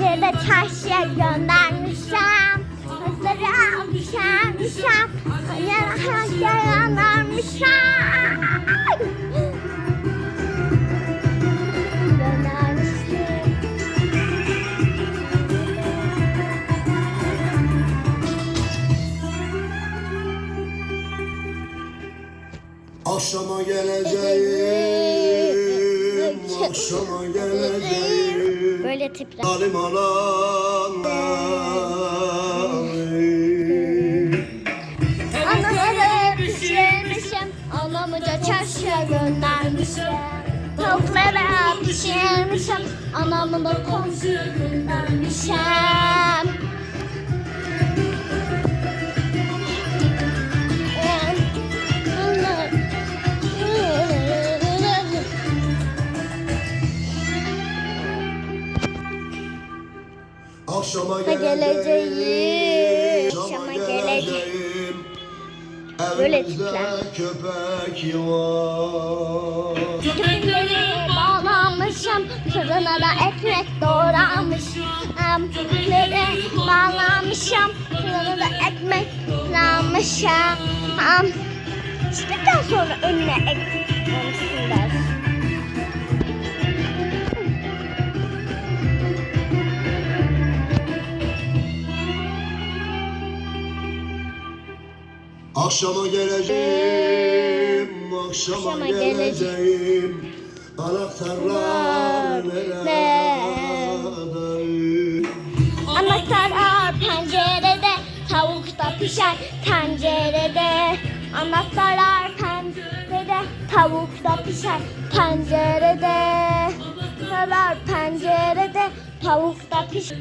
Dede çarşıya göndermişim. Kızları almışım. Yara yanarmışım. Göndermişim. Akşama geleceğim, akşama geleceğim. Böyle tipler. Zalim. Anaları pişirmişim. Anamı da çarşıya göndermişim. Tavukları pişirmişim. Anamı da komşuya göndermişim. Akşama geleceğim, akşama geleceğim. Böyle tipler. köpek var. Köpekleri bağlamışım, fırına da ekmek doğramışım. Köpekleri bağlamışım, fırına da ekmek doğramışım. Çıktıktan sonra önüne ekmek koymuşsunlar. Akşama geleceğim, akşama Akşama geleceğim. Anahtarlar nerede? Anahtarlar pencerede, tavuk da pişer tencerede. Anahtarlar pencerede, tavuk da pişer tencerede. Anahtarlar pencerede, tavuk da pişer.